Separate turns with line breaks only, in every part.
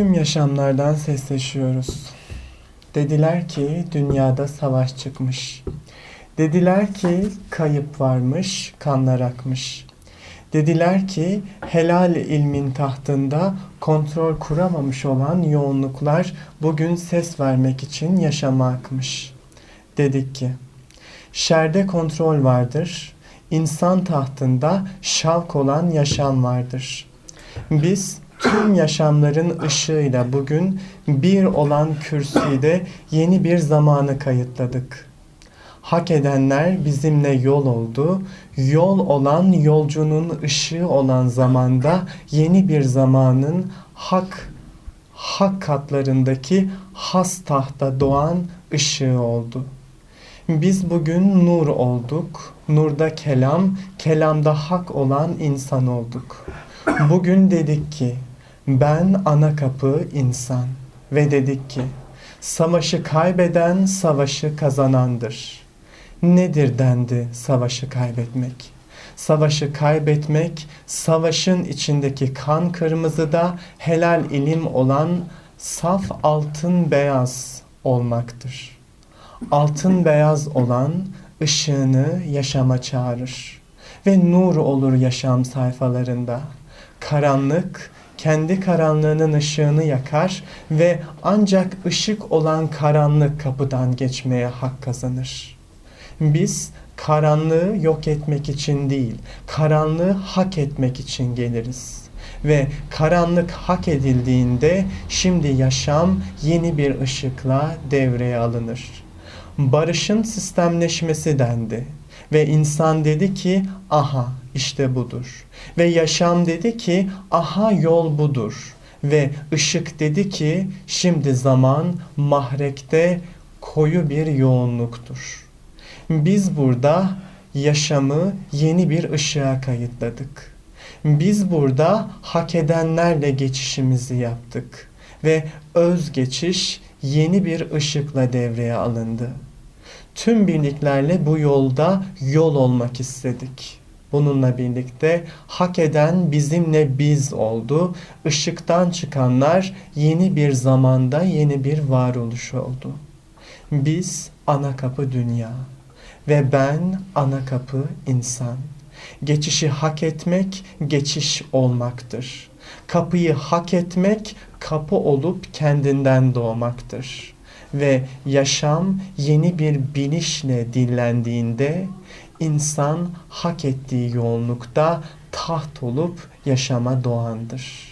Tüm yaşamlardan sesleşiyoruz. Dediler ki dünyada savaş çıkmış. Dediler ki kayıp varmış, kanlar akmış. Dediler ki helal ilmin tahtında kontrol kuramamış olan yoğunluklar bugün ses vermek için yaşama akmış. Dedik ki şerde kontrol vardır, insan tahtında şavk olan yaşam vardır. Biz tüm yaşamların ışığıyla bugün bir olan kürsüde yeni bir zamanı kayıtladık. Hak edenler bizimle yol oldu. Yol olan yolcunun ışığı olan zamanda yeni bir zamanın hak hak katlarındaki has tahta doğan ışığı oldu. Biz bugün nur olduk. Nurda kelam, kelamda hak olan insan olduk. Bugün dedik ki ben ana kapı insan ve dedik ki savaşı kaybeden savaşı kazanandır. Nedir dendi savaşı kaybetmek? Savaşı kaybetmek savaşın içindeki kan kırmızıda helal ilim olan saf altın beyaz olmaktır. Altın beyaz olan ışığını yaşama çağırır ve nur olur yaşam sayfalarında. Karanlık kendi karanlığının ışığını yakar ve ancak ışık olan karanlık kapıdan geçmeye hak kazanır. Biz karanlığı yok etmek için değil, karanlığı hak etmek için geliriz. Ve karanlık hak edildiğinde şimdi yaşam yeni bir ışıkla devreye alınır. Barışın sistemleşmesi dendi ve insan dedi ki aha işte budur. Ve yaşam dedi ki aha yol budur. Ve ışık dedi ki şimdi zaman mahrekte koyu bir yoğunluktur. Biz burada yaşamı yeni bir ışığa kayıtladık. Biz burada hak edenlerle geçişimizi yaptık ve öz geçiş yeni bir ışıkla devreye alındı. Tüm birliklerle bu yolda yol olmak istedik. Bununla birlikte hak eden bizimle biz oldu. Işıktan çıkanlar yeni bir zamanda yeni bir varoluş oldu. Biz ana kapı dünya ve ben ana kapı insan. Geçişi hak etmek geçiş olmaktır. Kapıyı hak etmek kapı olup kendinden doğmaktır. Ve yaşam yeni bir bilişle dinlendiğinde insan hak ettiği yoğunlukta taht olup yaşama doğandır.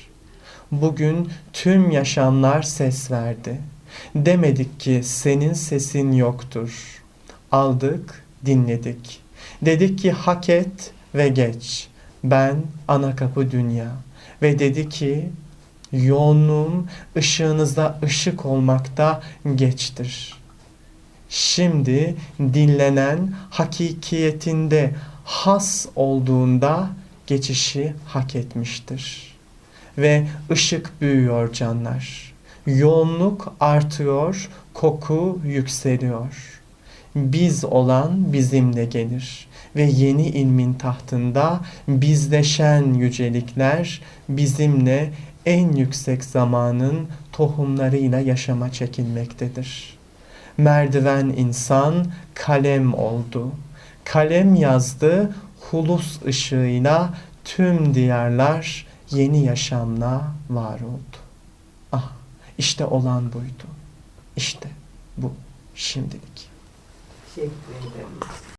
Bugün tüm yaşamlar ses verdi. Demedik ki senin sesin yoktur. Aldık, dinledik. Dedik ki hak et ve geç. Ben ana kapı dünya. Ve dedi ki yoğunluğum ışığınızda ışık olmakta geçtir. Şimdi dinlenen hakikiyetinde has olduğunda geçişi hak etmiştir. Ve ışık büyüyor canlar. Yoğunluk artıyor, koku yükseliyor. Biz olan bizimle gelir ve yeni ilmin tahtında bizleşen yücelikler bizimle en yüksek zamanın tohumlarıyla yaşama çekilmektedir. Merdiven insan kalem oldu. Kalem yazdı hulus ışığıyla tüm diyarlar yeni yaşamla var oldu. Ah işte olan buydu. İşte bu şimdilik.
Teşekkür ederim.